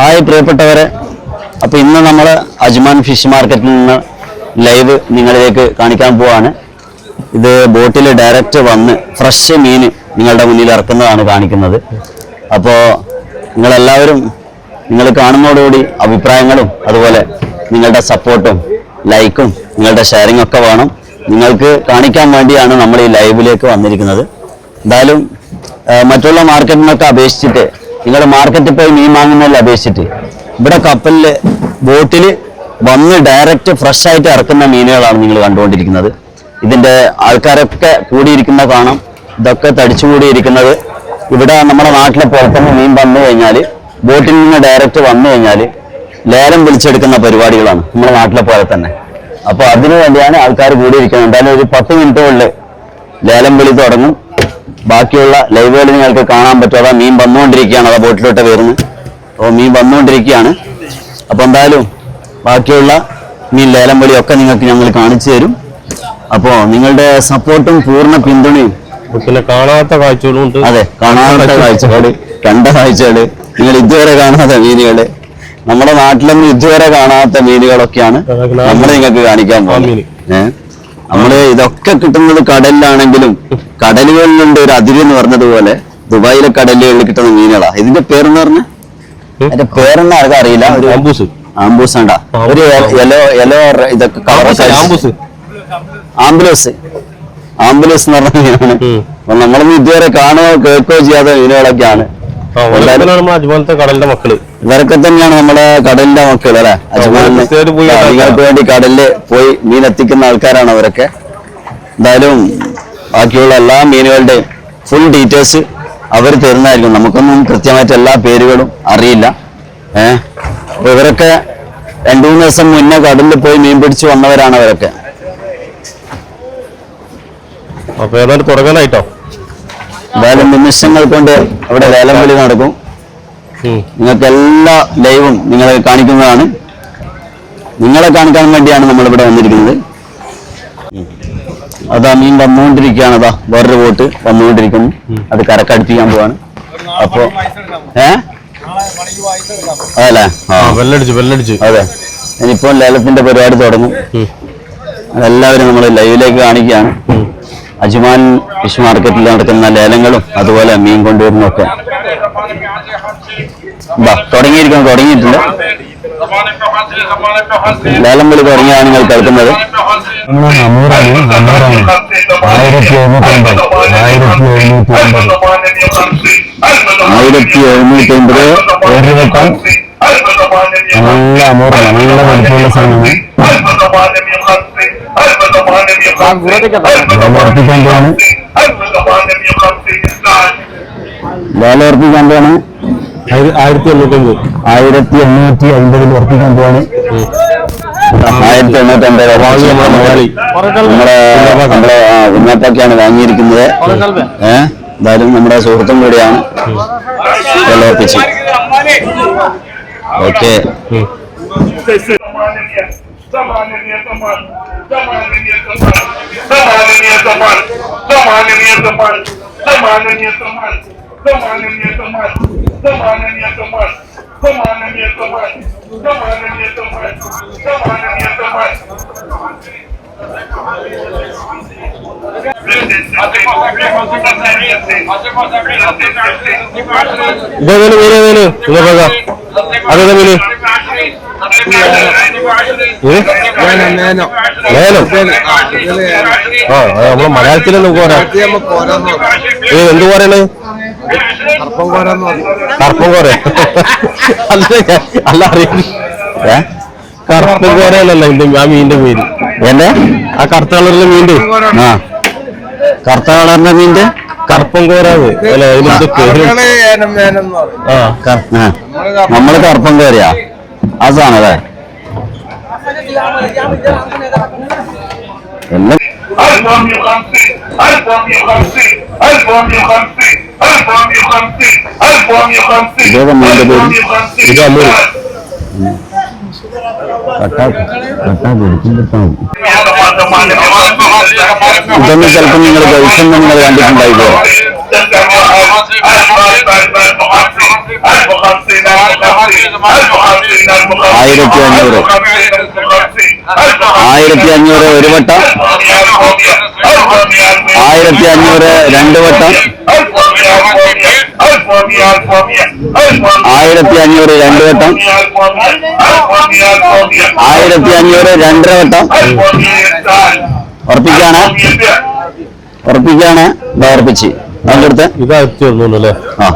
Hi പ്രിയപ്പെട്ടവരെ. അപ്പോൾ ഇന്ന് നമ്മൾ അജ്മാൻ ഫിഷ് മാർക്കറ്റിൽ നിന്ന് ലൈവ് നിങ്ങളിലേക്ക് കാണിക്കാൻ പോവാണ്. ഇത് ബോട്ടിൽ ഡയറക്റ്റ് വന്ന് ഫ്രഷ് മീൻ നിങ്ങളുടെ മുന്നിൽ ഇറക്കുന്നതാണ് കാണിക്കുന്നത്. അപ്പോൾ നിങ്ങളെല്ലാവരും നിങ്ങൾ കാണുന്നതോടുകൂടി അഭിപ്രായങ്ങളും അതുപോലെ നിങ്ങളുടെ സപ്പോർട്ടും ലൈക്കും നിങ്ങളുടെ ഷെയറിംഗ് ഒക്കെ വേണം. നിങ്ങൾക്ക് കാണിക്കാൻ വേണ്ടിയാണ് നമ്മൾ ഈ ലൈവിലേക്ക് വന്നിരിക്കുന്നത്. എന്തായാലും മറ്റുള്ള മാർക്കറ്റിനൊക്കെ അപേക്ഷിച്ചിട്ട് നിങ്ങൾ മാർക്കറ്റിൽ പോയി മീൻ വാങ്ങുന്നതിൽ അപേക്ഷിച്ചിട്ട്? ഇവിടെ കപ്പലിൽ ബോട്ടിൽ വന്ന് ഡയറക്റ്റ് ഫ്രഷ് ആയിട്ട് ഇറക്കുന്ന മീനുകളാണ് നിങ്ങൾ കണ്ടുകൊണ്ടിരിക്കുന്നത്. ഇതിന്റെ ആൾക്കാരൊക്കെ കൂടിയിരിക്കുന്ന കാണാം. ഇതൊക്കെ തടിച്ചു കൂടിയിരിക്കുന്നത്. ഇവിടെ നമ്മുടെ നാട്ടിലെ പുറത്തുനിന്ന് മീൻ വന്നു കഴിഞ്ഞാൽ ബോട്ടിൽ നിന്ന് ഡയറക്റ്റ് വന്നു കഴിഞ്ഞാൽ ലേലം വിളിച്ചെടുക്കുന്ന പരിപാടികളാണ് നമ്മുടെ നാട്ടിലെ പോലെ തന്നെ. അപ്പോൾ അതിനു വേണ്ടിയാണ് ആൾക്കാർ കൂടിയിരിക്കുന്നത്. എന്തായാലും ഒരു പത്ത് മിനിറ്റുകളിൽ ലേലം വിളി തുടങ്ങും. ബാക്കിയുള്ള ലൈവുകൾ നിങ്ങൾക്ക് കാണാൻ പറ്റും അതാ മീൻ വന്നുകൊണ്ടിരിക്കുകയാണ്. അതാ ബോട്ടിലോട്ട് വരുന്നത് അപ്പോൾ മീൻ വന്നുകൊണ്ടിരിക്കുകയാണ്. അപ്പോൾ എന്തായാലും ബാക്കിയുള്ള മീൻ ലേലം വഴിയൊക്കെ നിങ്ങൾക്ക് ഞങ്ങൾ കാണിച്ചു തരും. അപ്പോൾ നിങ്ങളുടെ സപ്പോർട്ടും പൂർണ പിന്തുണയും. പിന്നെ കാണാത്ത കാഴ്ചകളും ഉണ്ട് അതെ കാണാത്ത കാഴ്ചകൾ കണ്ട കാഴ്ചകൾ. നിങ്ങൾ ഇതുവരെ കാണാത്ത മീനുകൾ. നമ്മുടെ നാട്ടിലൊന്നും ഇതുവരെ കാണാത്ത മീനുകളൊക്കെയാണ് നമ്മൾ നിങ്ങൾക്ക് കാണിക്കാൻ പോകുന്നത്. ഏഹ് നമ്മൾ ഇതൊക്കെ കിട്ടുന്നത് കടലിലാണെങ്കിലും കടലുകളിലുണ്ട് ഒരു അതിര് എന്ന് പറഞ്ഞതുപോലെ ദുബായിലെ കടലുകളിൽ കിട്ടുന്ന മീനുകളാ. ഇതിന്റെ പേരെന്ന് പറഞ്ഞ? അതിന്റെ പേരെന്ന് ആർക്കും അറിയില്ല. ഒരു ആംബൂസ് ആംബൂസ് ഉണ്ടാ ഒരു യെല്ലോ യെല്ലോ ഇതൊക്കെ കളർ ആംബൂസ് ആംബുലൻസ് ആംബുലൻസ് എന്ന് പറഞ്ഞ മീനാണ്. അപ്പൊ നമ്മളൊന്നും ഇതുവരെ കാണുകയോ കേൾക്കുകയോ ചെയ്യാത്ത മീനുകളൊക്കെയാണ്. അജ്മാനത്തെ കടലിന്റെ മക്കൾ. ഇവരൊക്കെ തന്നെയാണ് നമ്മുടെ കടലിന്റെ മക്കൾ അല്ലെ? അജ്മാനിൽ ക്രിസ്ത്യാനി നിങ്ങൾക്ക് വേണ്ടി കടലിൽ പോയി മീൻ എത്തിക്കുന്ന ആൾക്കാരാണ് അവരൊക്കെ. എന്തായാലും ബാക്കിയുള്ള എല്ലാ മീനുകളുടെയും ഫുൾ ഡീറ്റെയിൽസ് അവർ തരുന്നതായിരിക്കും. നമുക്കൊന്നും കൃത്യമായിട്ട് എല്ലാ പേരുകളും അറിയില്ല. ഏ? ഇവരൊക്കെ രണ്ടു മൂന്ന് ദിവസം മുന്നേ കടലിൽ പോയി മീൻ പിടിച്ച് വന്നവരാണ് അവരൊക്കെ. അപ്പൊ ഏതാണ്ട് തുടങ്ങാനായിട്ടോ? എന്തായാലും നിമിഷങ്ങൾ കൊണ്ട് അവിടെ വേലം വിളി നടക്കും. നിങ്ങൾക്ക് എല്ലാ ലൈവും നിങ്ങളെ കാണിക്കുന്നതാണ്. നിങ്ങളെ കാണിക്കാൻ വേണ്ടിയാണ് നമ്മൾ ഇവിടെ വന്നിരിക്കുന്നത്. അതാ മീൻ വന്നുകൊണ്ടിരിക്കുകയാണ്. അതാ വേറൊരു ബോട്ട് വന്നുകൊണ്ടിരിക്കുന്നു. അത് ചെയ്യാൻ പോവാണ്. അപ്പോ ഏ? അതല്ലേ? ആ. ആ വെല്ലടിച്ചു വെല്ലടിച്ചു അതെ. ഇനിയിപ്പോ ലേലത്തിന്റെ പരിപാടി തുടങ്ങും. അതെല്ലാവരും നമ്മൾ ലൈവിലേക്ക് കാണിക്കുകയാണ്. അജ്മാൻ ഫിഷ് മാർക്കറ്റിൽ നടക്കുന്ന ലേലങ്ങളും അതുപോലെ മീൻ കൊണ്ടുവരുന്നൊക്കെ. ഇതാ തുടങ്ങിയിരിക്കുന്നു തുടങ്ങിയിട്ടുണ്ട്. ലേലം വിളി തുടങ്ങിയാണ് നിങ്ങൾ കേൾക്കുന്നത്. ആയിരത്തി എഴുന്നൂറ്റി അമ്പത് ആയിരത്തി എഴുന്നൂറ്റി അമ്പത് ആയിരത്തി എഴുന്നൂറ്റി അമ്പത് ഒരു വട്ടം. നല്ല അമൂറാണ് നല്ല വലിപ്പമുള്ള സാധനമാണ്. ഉറപ്പിക്കൊണ്ടാണ് ലേലം ഉറപ്പിക്കാൻ പോവാണ്. ആയിരത്തി എണ്ണൂറ്റമ്പത്. ആയിരത്തി എണ്ണൂറ്റി അമ്പതിൽ ഉറപ്പിക്കാൻ പോവാണ്. ആയിരത്തി എണ്ണൂറ്റി അമ്പത് നമ്മുടെ മലയാളി നമ്മുടെ നമ്മുടെ ഉമ്മപ്പൊക്കെയാണ് വാങ്ങിയിരിക്കുന്നത്. ഏഹ് എന്തായാലും നമ്മുടെ സുഹൃത്തും കൂടിയാണ്. വെള്ളവർപ്പിച്ച് ഓക്കെ. माननीय सम्मान माननीय सम्मान सम्माननीय सम्मान सम्माननीय सम्मान माननीय सम्मान सम्माननीय सम्मान सम्माननीय सम्मान सम्माननीय सम्मान बोलो बोलो वेगळे बघा बोलो ലേലം ആ നമ്മളെ മലയാളത്തിൽ നമുക്ക് പറയാം ഏ എന്ത് പോരാണ് അല്ല അല്ല അറിയാം ഏ കറുപ്പം കോരയല്ലല്ല എന്റെ ആ മീനിന്റെ പേര് എന്റെ ആ കറുത്ത കളറിലെ മീന്റെ ആ കറുത്ത കളറിന്റെ മീന്റെ കറുപ്പം കോരാത് അല്ലെ അതിനെന്ത് പേര് ആ. നമ്മൾ കറുപ്പം കയറിയാ அசான ഇതൊന്നും ചിലപ്പോൾ നിങ്ങൾ ഗൾഫിൽ നിന്ന് നിങ്ങൾ കണ്ടിട്ടുണ്ടായിക്കോ ആയിരത്തി അഞ്ഞൂറ് ആയിരത്തി അഞ്ഞൂറ് ഒരു വട്ടം. ആയിരത്തി അഞ്ഞൂറ് രണ്ട് വട്ടം. ആയിരത്തി അഞ്ഞൂറ് രണ്ട് വട്ടം. ആയിരത്തി അഞ്ഞൂറ് രണ്ടര വട്ടം. ഉറപ്പിക്കാണ് ഉറപ്പിക്കാണ് ഉറപ്പിച്ച്. അതിന്റെ അടുത്ത്. ഇതാ എത്തി അല്ലേ? ആ.